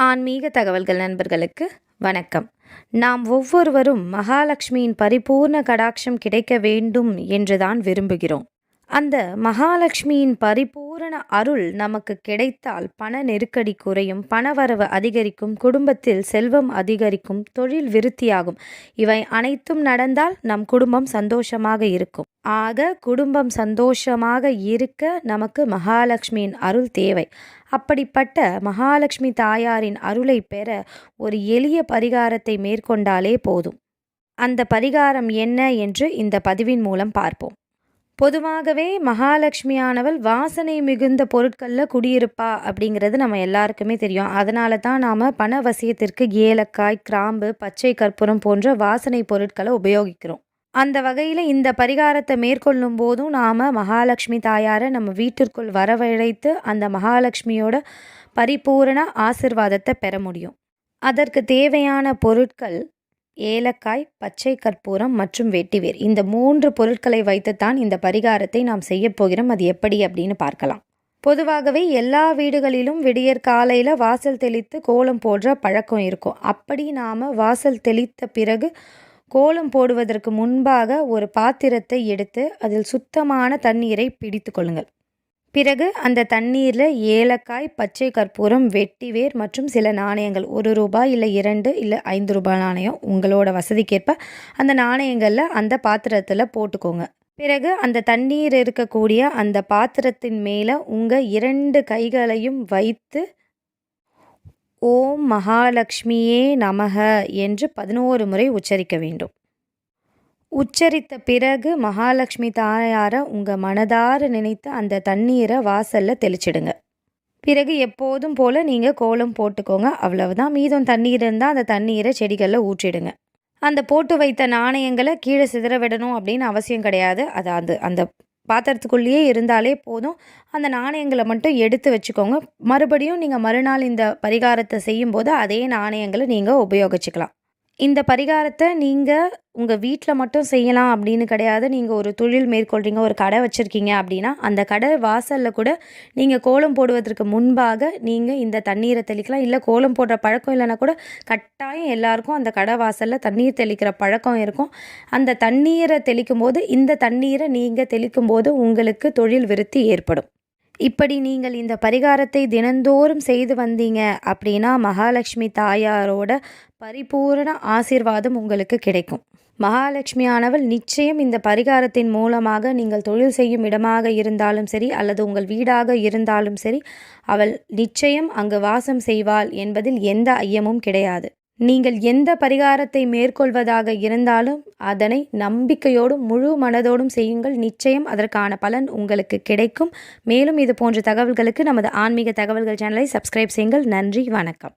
ஆன்மீக தகவல்கள் நண்பர்களுக்கு வணக்கம். நாம் ஒவ்வொருவரும் மகாலட்சுமியின் பரிபூர்ண கடாட்சம் கிடைக்க வேண்டும் என்றுதான் விரும்புகிறோம். அந்த மகாலட்சுமியின் பரிபூரண அருள் நமக்கு கிடைத்தால் பண நெருக்கடி குறையும் பணவரவு அதிகரிக்கும் குடும்பத்தில் செல்வம் அதிகரிக்கும் தொழில் விருத்தியாகும். இவை அனைத்தும் நடந்தால் நம் குடும்பம் சந்தோஷமாக இருக்கும். ஆக குடும்பம் சந்தோஷமாக இருக்க நமக்கு மகாலட்சுமியின் அருள் தேவை. அப்படிப்பட்ட மகாலட்சுமி தாயாரின் அருளை பெற ஒரு எளிய பரிகாரத்தை மேற்கொண்டாலே போதும். அந்த பரிகாரம் என்ன என்று இந்த பதிவின் மூலம் பார்ப்போம். பொதுவாகவே மகாலட்சுமியானவள் வாசனை மிகுந்த பொருட்களில் குடியிருப்பா அப்படிங்கிறது நம்ம எல்லாருக்குமே தெரியும். அதனால தான் நாம் பணவசியத்திற்கு ஏலக்காய் கிராம்பு பச்சை கற்பூரம் போன்ற வாசனை பொருட்களை உபயோகிக்கிறோம். அந்த வகையில் இந்த பரிகாரத்தை மேற்கொள்ளும் போதும் நாம் மகாலட்சுமி தாயாரை நம்ம வீட்டிற்குள் வரவழைத்து அந்த மகாலட்சுமியோட பரிபூரண ஆசிர்வாதத்தை பெற முடியும். அதற்கு தேவையான பொருட்கள் ஏலக்காய் பச்சை கற்பூரம் மற்றும் வெட்டிவேர். இந்த மூன்று பொருட்களை வைத்துத்தான் இந்த பரிகாரத்தை நாம் செய்ய போகிறோம். அது எப்படி அப்படின்னு பார்க்கலாம். பொதுவாகவே எல்லா வீடுகளிலும் விடியற் காலையில் வாசல் தெளித்து கோலம் போடுற பழக்கம் இருக்கும். அப்படி நாம் வாசல் தெளித்த பிறகு கோலம் போடுவதற்கு முன்பாக ஒரு பாத்திரத்தை எடுத்து அதில் சுத்தமான தண்ணீரை பிடித்து கொள்ளுங்கள். பிறகு அந்த தண்ணீரில் ஏலக்காய் பச்சை கற்பூரம் வெட்டிவேர் மற்றும் சில நாணயங்கள். ஒரு ரூபாய் இல்லை இரண்டு இல்லை ஐந்து ரூபாய் நாணயம் உங்களோட வசதிக்கேற்ப அந்த நாணயங்களில் அந்த பாத்திரத்தில் போட்டுக்கோங்க. பிறகு அந்த தண்ணீர் இருக்கக்கூடிய அந்த பாத்திரத்தின் மேலே உங்கள் இரண்டு கைகளையும் வைத்து ஓம் மகாலட்சுமியே நமக என்று பதினோரு முறை உச்சரிக்க வேண்டும். உச்சரித்த பிறகு மகாலட்சுமி தாயாரை உங்கள் மனதார நினைத்து அந்த தண்ணீரை வாசலில் தெளிச்சிடுங்க. பிறகு எப்போதும் போல் நீங்கள் கோலம் போட்டுக்கோங்க. அவ்வளவுதான். மீதம் தண்ணீர் இருந்தால் அந்த தண்ணீரை செடிகளில் ஊற்றிடுங்க. அந்த போட்டு வைத்த நாணயங்களை கீழே சிதற விடணும் அப்படின்னு அவசியம் கிடையாது. அது அந்த அந்த பாத்திரத்துக்குள்ளேயே இருந்தாலே போதும். அந்த நாணயங்களை மட்டும் எடுத்து வச்சுக்கோங்க. மறுபடியும் நீங்கள் மறுநாள் இந்த பரிகாரத்தை செய்யும்போது அதே நாணயங்களை நீங்கள் உபயோகிச்சுக்கலாம். இந்த பரிகாரத்தை நீங்கள் உங்கள் வீட்டில் மட்டும் செய்யலாம் அப்படின்னு கிடையாது. நீங்கள் ஒரு தொழில் மேற்கொள்கிறீங்க ஒரு கடை வச்சுருக்கீங்க அப்படின்னா அந்த கடை வாசலில் கூட நீங்கள் கோலம் போடுவதற்கு முன்பாக நீங்கள் இந்த தண்ணீரை தெளிக்கலாம். இல்லை கோலம் போடுற பழக்கம் இல்லைனா கூட கட்டாயம் எல்லாருக்கும் அந்த கடை வாசலில் தண்ணீர் தெளிக்கிற பழக்கம் இருக்கும். அந்த தண்ணீரை தெளிக்கும் போது இந்த தண்ணீரை நீங்கள் தெளிக்கும் போது உங்களுக்கு தொழில் விருத்தி ஏற்படும். இப்படி நீங்கள் இந்த பரிகாரத்தை தினந்தோறும் செய்து வந்தீங்க அப்படின்னா மகாலட்சுமி தாயாரோட பரிபூரண ஆசிர்வாதம் உங்களுக்கு கிடைக்கும். மகாலட்சுமியானவள் நிச்சயம் இந்த பரிகாரத்தின் மூலமாக நீங்கள் தொழில் செய்யும் இடமாக இருந்தாலும் சரி அல்லது உங்கள் வீடாக இருந்தாலும் சரி அவள் நிச்சயம் அங்கு வாசம் செய்வாள் என்பதில் எந்த ஐயமும் கிடையாது. நீங்கள் எந்த பரிகாரத்தை மேற்கொள்வதாக இருந்தாலும் அதனை நம்பிக்கையோடும் முழு மனதோடும் செய்யுங்கள். நிச்சயம் அதற்கான பலன் உங்களுக்கு கிடைக்கும். மேலும் இது போன்ற தகவல்களுக்கு நமது ஆன்மீக தகவல்கள் சேனலை சப்ஸ்கிரைப் செய்யுங்கள். நன்றி வணக்கம்.